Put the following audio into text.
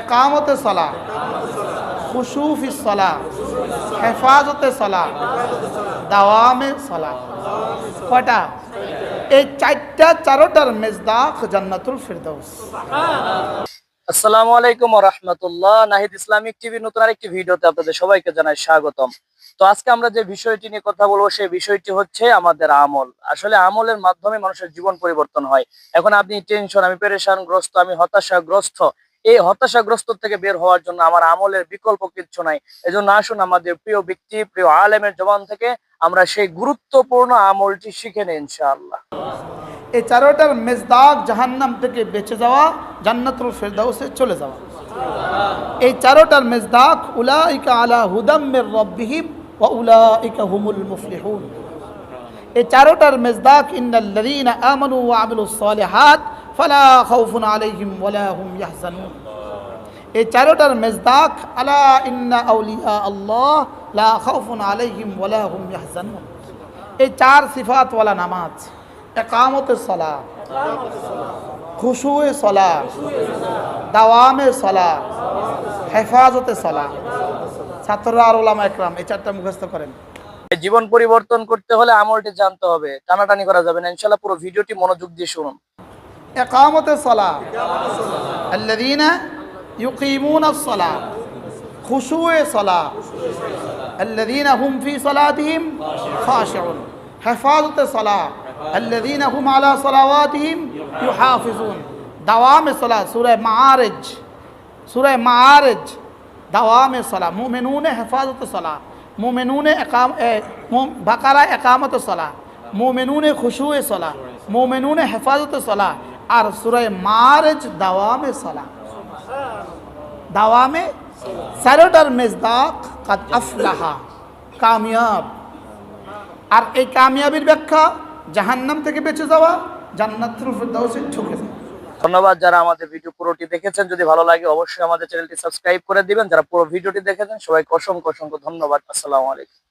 একামতে সলা খুশুফি সলা হেফাজতে সলা দাওয়ামে সলা কয়টা? এই চারটা, চারোটার মেজদাক জান্নাতুল ফিরদৌস আসসালামু আলাইকুম রহমতুল্লাহ। নাহিদ ইসলামিক টিভি নতুন আরেকটি ভিডিওতে আপনাদের সবাইকে জানাই স্বাগতম। তো আজকে আমরা যে বিষয়টি নিয়ে কথা বলব, সেই বিষয়টি হচ্ছে আমাদের আমল। আসলে আমলের মাধ্যমে মানুষের জীবন পরিবর্তন হয়। এখন আপনি টেনশন, আমি পেরেশানগ্রস্ত, আমি হতাশাগ্রস্ত এই হতাশাগ্রস্ত থেকে বের হওয়ার জন্য আমার আমলের বিকল্প কিচ্ছু নাই। এজন্য আসুন আমাদের প্রিয় ব্যক্তি, প্রিয় আলেমের জবান থেকে আমরা সেই গুরুত্বপূর্ণ আমলটি শিখে নিই, ইনশাআল্লাহ। এই চারোটার মেজদাক জাহান্নাম থেকে বেঁচে যাওয়া, জান্নাতুল ফেরদাউসে চলে যাওয়া। এই চারোটার মেজদাক উলাইকা আলা হুদাম মির রাব্বিহিম ওয়া উলাইকা হুমুল মুফলিহুন। এই চারোটার মেজদাক ইন্নাল্লাযীনা আমানু ওয়া আমিলুস সালিহাত ফালা খাউফুন আলাইহিম ওয়ালা হুম ইয়াহজানুন। এই চারোটার মেজদাক, আলা ইন্না আউলিয়া আল্লাহ, লা খাউফুন আলাইহিম ওয়ালা হুম ইয়াহজানুন। এই চার সিফাতওয়ালা নামাজ একামতে সলা খুশুয়ে সলা দাওয়ামে সলা হেফাজতে সলা ছাত্ররা আর ওলামা একরাম, এই চারটা মুখস্থ করেন। জীবন পরিবর্তন করতে হলে আমলটি জানতে হবে, টানাটানি করা যাবে না। ইনশাল্লাহ পুরো ভিডিওটি মনোযোগ দিয়ে শুনুন। একামতে সলা الذين يقيمون الصلاة خشوع صلاة الذين هم في صلاتهم خاشعون حفاظة صلاة الذين هم على صلواتهم يحافظون دوام صلاة سورة معارج سورة معارج دوام صلاة مؤمنون حفاظة صلاة مؤمنون اقام اه، مؤ- بقرة اقامة صلاة مؤمنون خشوع صلاة مؤمنون حفاظة صلاة আর সুরে মারেজ দাওয়ামে সালাম। দাওয়ামে চারোটার মেজদাক আফলাহা, কামিয়াব। আর এই কামিয়াবির ব্যাখ্যা জাহান্নাম থেকে বেঁচে যাওয়া, জান্নাতুল ফিরদাউসে ঢুকে ধন্যবাদ যারা আমাদের ভিডিও পুরোটি দেখেছেন। যদি ভালো লাগে অবশ্যই আমাদের চ্যানেলটি সাবস্ক্রাইব করে দিবেন। যারা পুরো ভিডিওটি দেখেছেন, সবাইকে অসংখ্য অসংখ্য ধন্যবাদ। আসসালামু আলাইকুম।